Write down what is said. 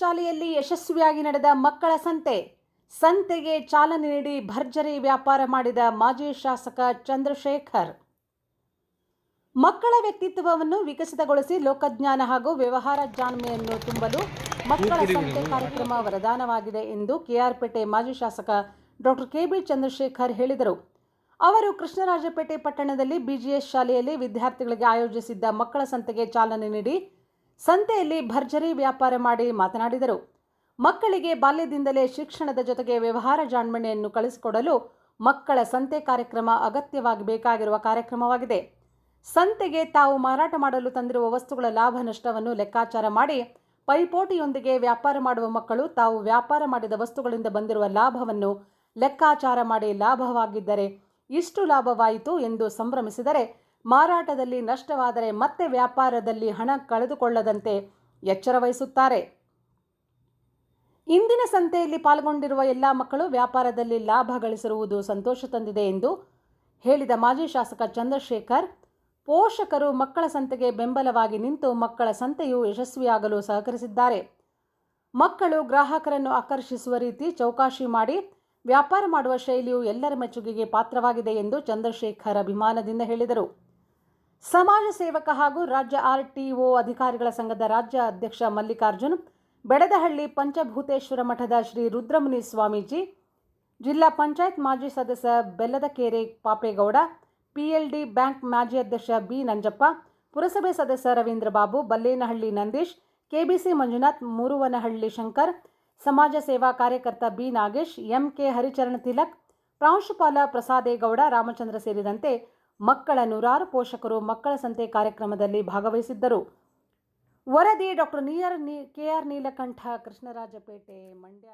ಶಾಲೆಯಲ್ಲಿ ಯಶಸ್ವಿಯಾಗಿ ನಡೆದ ಮಕ್ಕಳ ಸಂತೆ. ಸಂತೆಗೆ ಚಾಲನೆ ನೀಡಿ ಭರ್ಜರಿ ವ್ಯಾಪಾರ ಮಾಡಿದ ಮಾಜಿ ಶಾಸಕ ಚಂದ್ರಶೇಖರ್. ಮಕ್ಕಳ ವ್ಯಕ್ತಿತ್ವವನ್ನು ವಿಕಸಿತಗೊಳಿಸಿ ಲೋಕಜ್ಞಾನ ಹಾಗೂ ವ್ಯವಹಾರ ಜಾಣ್ಮೆಯನ್ನು ತುಂಬಲು ಮಕ್ಕಳ ಸಂತೆ ಕಾರ್ಯಕ್ರಮ ವರದಾನವಾಗಿದೆ ಎಂದು ಕೆಆರ್ಪೇಟೆ ಮಾಜಿ ಶಾಸಕ ಡಾಕ್ಟರ್ ಕೆಬಿ ಚಂದ್ರಶೇಖರ್ ಹೇಳಿದರು. ಅವರು ಕೃಷ್ಣರಾಜಪೇಟೆ ಪಟ್ಟಣದಲ್ಲಿ ಬಿಜಿಎಸ್ ಶಾಲೆಯಲ್ಲಿ ವಿದ್ಯಾರ್ಥಿಗಳಿಗೆ ಆಯೋಜಿಸಿದ್ದ ಮಕ್ಕಳ ಸಂತೆಗೆ ಚಾಲನೆ ನೀಡಿ ಸಂತೆಯಲ್ಲಿ ಭರ್ಜರಿ ವ್ಯಾಪಾರ ಮಾಡಿ ಮಾತನಾಡಿದರು. ಮಕ್ಕಳಿಗೆ ಬಾಲ್ಯದಿಂದಲೇ ಶಿಕ್ಷಣದ ಜೊತೆಗೆ ವ್ಯವಹಾರ ಜಾಣ್ಮಣೆಯನ್ನು ಕಳಿಸಿಕೊಡಲು ಮಕ್ಕಳ ಸಂತೆ ಕಾರ್ಯಕ್ರಮ ಅಗತ್ಯವಾಗಿ ಬೇಕಾಗಿರುವ ಕಾರ್ಯಕ್ರಮವಾಗಿದೆ. ಸಂತೆಗೆ ತಾವು ಮಾರಾಟ ಮಾಡಲು ತಂದಿರುವ ವಸ್ತುಗಳ ಲಾಭ ನಷ್ಟವನ್ನು ಲೆಕ್ಕಾಚಾರ ಮಾಡಿ ಪೈಪೋಟಿಯೊಂದಿಗೆ ವ್ಯಾಪಾರ ಮಾಡುವ ಮಕ್ಕಳು ತಾವು ವ್ಯಾಪಾರ ಮಾಡಿದ ವಸ್ತುಗಳಿಂದ ಬಂದಿರುವ ಲಾಭವನ್ನು ಲೆಕ್ಕಾಚಾರ ಮಾಡಿ ಲಾಭವಾಗಿದ್ದರೆ ಇಷ್ಟು ಲಾಭವಾಯಿತು ಎಂದು ಸಂಭ್ರಮಿಸಿದರೆ ಮಾರಾಟದಲ್ಲಿ ನಷ್ಟವಾದರೆ ಮತ್ತೆ ವ್ಯಾಪಾರದಲ್ಲಿ ಹಣ ಕಳೆದುಕೊಳ್ಳದಂತೆ ಎಚ್ಚರ ವಹಿಸುತ್ತಾರೆ. ಇಂದಿನ ಸಂತೆಯಲ್ಲಿ ಪಾಲ್ಗೊಂಡಿರುವ ಎಲ್ಲ ಮಕ್ಕಳು ವ್ಯಾಪಾರದಲ್ಲಿ ಲಾಭ ಗಳಿಸಿರುವುದು ಸಂತೋಷ ತಂದಿದೆ ಎಂದು ಹೇಳಿದ ಮಾಜಿ ಶಾಸಕ ಚಂದ್ರಶೇಖರ್, ಪೋಷಕರು ಮಕ್ಕಳ ಸಂತೆಗೆ ಬೆಂಬಲವಾಗಿ ನಿಂತು ಮಕ್ಕಳ ಸಂತೆಯು ಯಶಸ್ವಿಯಾಗಲು ಸಹಕರಿಸಿದ್ದಾರೆ. ಮಕ್ಕಳು ಗ್ರಾಹಕರನ್ನು ಆಕರ್ಷಿಸುವ ರೀತಿ ಚೌಕಾಶಿ ಮಾಡಿ ವ್ಯಾಪಾರ ಮಾಡುವ ಶೈಲಿಯು ಎಲ್ಲರ ಮೆಚ್ಚುಗೆಗೆ ಪಾತ್ರವಾಗಿದೆ ಎಂದು ಚಂದ್ರಶೇಖರ್ ಅಭಿಮಾನದಿಂದ ಹೇಳಿದರು. ಸಮಾಜ ಸೇವಕ ಹಾಗೂ ರಾಜ್ಯ ಆರ್ಟಿಒ ಅಧಿಕಾರಿಗಳ ಸಂಘದ ರಾಜ್ಯ ಅಧ್ಯಕ್ಷ ಮಲ್ಲಿಕಾರ್ಜುನ್, ಬೆಡದಹಳ್ಳಿ ಪಂಚಭೂತೇಶ್ವರ ಮಠದ ಶ್ರೀ ರುದ್ರಮುನಿ ಸ್ವಾಮೀಜಿ, ಜಿಲ್ಲಾ ಪಂಚಾಯತ್ ಮಾಜಿ ಸದಸ್ಯ ಬೆಲ್ಲದಕೆರೆ ಪಾಪೇಗೌಡ ಪಿಎಲ್ಡಿ ಬ್ಯಾಂಕ್ ಮಾಜಿ ಅಧ್ಯಕ್ಷ ಬಿ ನಂಜಪ್ಪ ಪುರಸಭೆ ಸದಸ್ಯ ರವೀಂದ್ರ ಬಾಬು, ಬಲ್ಲೇನಹಳ್ಳಿ ನಂದೀಶ್, ಕೆಬಿಸಿ ಮಂಜುನಾಥ್, ಮೂರುವನಹಳ್ಳಿ ಶಂಕರ್, ಸಮಾಜ ಸೇವಾ ಕಾರ್ಯಕರ್ತ ಬಿ ನಾಗೇಶ್ ಎಂಕೆ ಹರಿಚರಣ ತಿಲಕ್, ಪ್ರಾಂಶುಪಾಲ ಪ್ರಸಾದೇಗೌಡ, ರಾಮಚಂದ್ರ ಸೇರಿದಂತೆ ಮಕ್ಕಳ ನೂರಾರು ಪೋಷಕರು ಮಕ್ಕಳ ಸಂತೆ ಕಾರ್ಯಕ್ರಮದಲ್ಲಿ ಭಾಗವಹಿಸಿದ್ದರು. ವರದಿ ಡಾಕ್ಟರ್ ನಿಯರ್ ನೀ ಕೆಆರ್ ನೀಲಕಂಠ, ಕೃಷ್ಣರಾಜಪೇಟೆ, ಮಂಡ್ಯ.